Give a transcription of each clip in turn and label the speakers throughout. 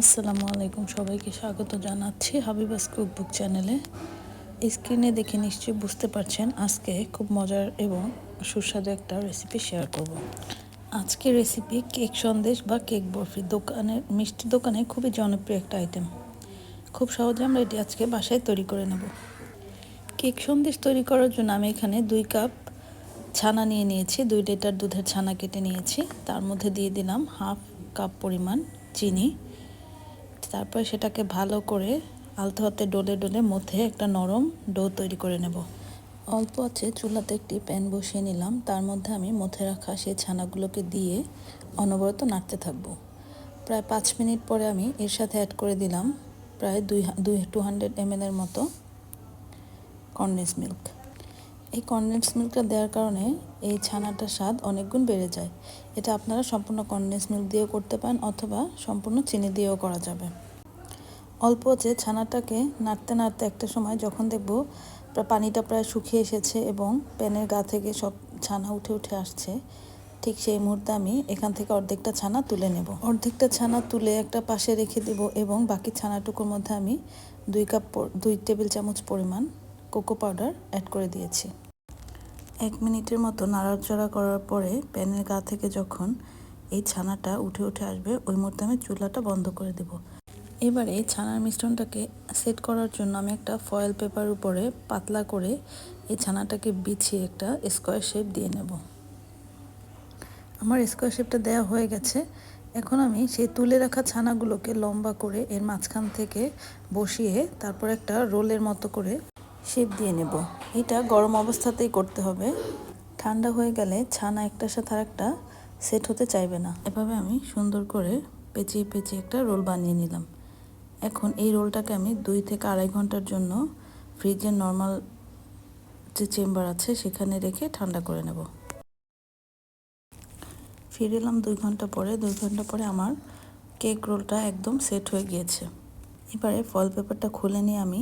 Speaker 1: আসসালামু আলাইকুম সবাইকে স্বাগত জানাচ্ছি হাবিবাস কুকবুক চ্যানেলে স্ক্রিনে দেখে নিশ্চয়ই বুঝতে পারছেন আজকে খুব মজার এবং সুস্বাদু একটা রেসিপি শেয়ার করব। আজকে রেসিপি কেক সন্দেশ বা কেক বরফি দোকানের, মিষ্টি দোকানে খুবই জনপ্রিয় একটা আইটেম খুব সহজে আমরা এটি আজকে বাসায় তৈরি করে নেব। কেক সন্দেশ তৈরি করার জন্য আমি এখানে দুই কাপ ছানা নিয়ে নিয়েছি, দুই লিটার দুধের ছানা কেটে নিয়েছি। তার মধ্যে দিয়ে দিলাম হাফ কাপ পরিমাণ চিনি। তারপর সেটাকে ভালো করে আলতো হাতে ডলে ডলে মধ্যে একটা নরম ডো তৈরি করে নেব। অল্প আছে চুলাতে একটি প্যান বসিয়ে নিলাম। তার মধ্যে আমি মধ্যে রাখা সেই ছানাগুলোকে দিয়ে অনবরত নাড়তে থাকব। প্রায় পাঁচ মিনিট পরে আমি এর সাথে অ্যাড করে দিলাম প্রায় দুই দুই টু হান্ড্রেড এর মতো কনডেন্স মিল্ক এই কনডেন্স মিল্কটা দেওয়ার কারণে এই ছানাটার স্বাদ অনেক গুণ বেড়ে যায়। এটা আপনারা সম্পূর্ণ কনডেন্স মিল্ক দিয়েও করতে পারেন অথবা সম্পূর্ণ চিনি দিয়েও করা যাবে। অল্প যে ছানাটাকে নাড়তে নাড়তে একটা সময় যখন দেখব পানিটা প্রায় শুকিয়ে এসেছে এবং প্যানের গা থেকে সব ছানা উঠে উঠে আসছে, ঠিক সেই মুহূর্তে আমি এখান থেকে অর্ধেকটা ছানা তুলে নেব। অর্ধেকটা ছানা তুলে একটা পাশে রেখে দেব এবং বাকি ছানাটুকুর মধ্যে আমি দুই কাপ দুই টেবিল চামচ পরিমাণ কোকো পাউডার অ্যাড করে দিয়েছি। এক মিনিটের মতো নাড়াচড়া করার পরে প্যানের গা থেকে যখন এই ছানাটা উঠে উঠে আসবে, ওই মুহূর্তে আমি চুলাটা বন্ধ করে দেব। এবারে ছানার মিশ্রণটাকে সেট করার জন্য আমি একটা ফয়েল পেপার উপরে পাতলা করে এই ছানাটাকে বিছিয়ে একটা স্কোয়ার শেপ দিয়ে নেব। আমার স্কোয়ার শেপটা দেওয়া হয়ে গেছে। এখন আমি সেই তুলে রাখা ছানাগুলোকে লম্বা করে এর মাঝখান থেকে বসিয়ে তারপর একটা রোলের মতো করে শেপ দিয়ে নেব। এটা গরম অবস্থাতেই করতে হবে। ঠান্ডা হয়ে গেলে ছানা একটার সাথে আর একটা সেট হতে চাইবে না। এভাবে আমি সুন্দর করে পেঁচিয়ে পেঁচিয়ে একটা রোল বানিয়ে নিলাম। এখন এই রোলটাকে আমি দুই থেকে আড়াই ঘণ্টার জন্য ফ্রিজের নর্মাল যে চেম্বার আছে সেখানে রেখে ঠান্ডা করে নেব। ফিরে এলাম দুই ঘণ্টা পরে। দুই ঘণ্টা পরে আমার কেক রোলটা একদম সেট হয়ে গিয়েছে। এবারে ফল পেপারটা খুলে নিয়ে আমি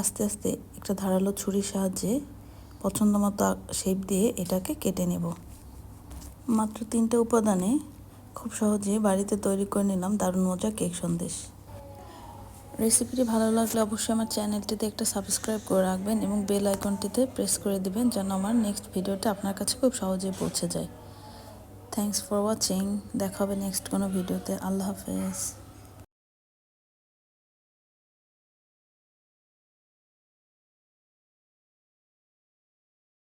Speaker 1: আস্তে আস্তে একটা ধারালো ছুরির সাহায্যে পছন্দ মতো শেপ দিয়ে এটাকে কেটে নেব। মাত্র তিনটে উপাদানে খুব সহজে বাড়িতে তৈরি করে নিলাম দারুণ মজা কেক সন্দেশ। রেসিপিটি ভালো লাগলে অবশ্যই আমার চ্যানেলটিতে একটা সাবস্ক্রাইব করে রাখবেন এবং বেল আইকনটিতে প্রেস করে দিবেন যেন আমার নেক্সট ভিডিওটা আপনার কাছে খুব সহজেই পৌঁছে যায়। থ্যাংকস ফর ওয়াচিং দেখা হবে নেক্সট কোনো ভিডিওতে। আল্লাহ হাফেজ।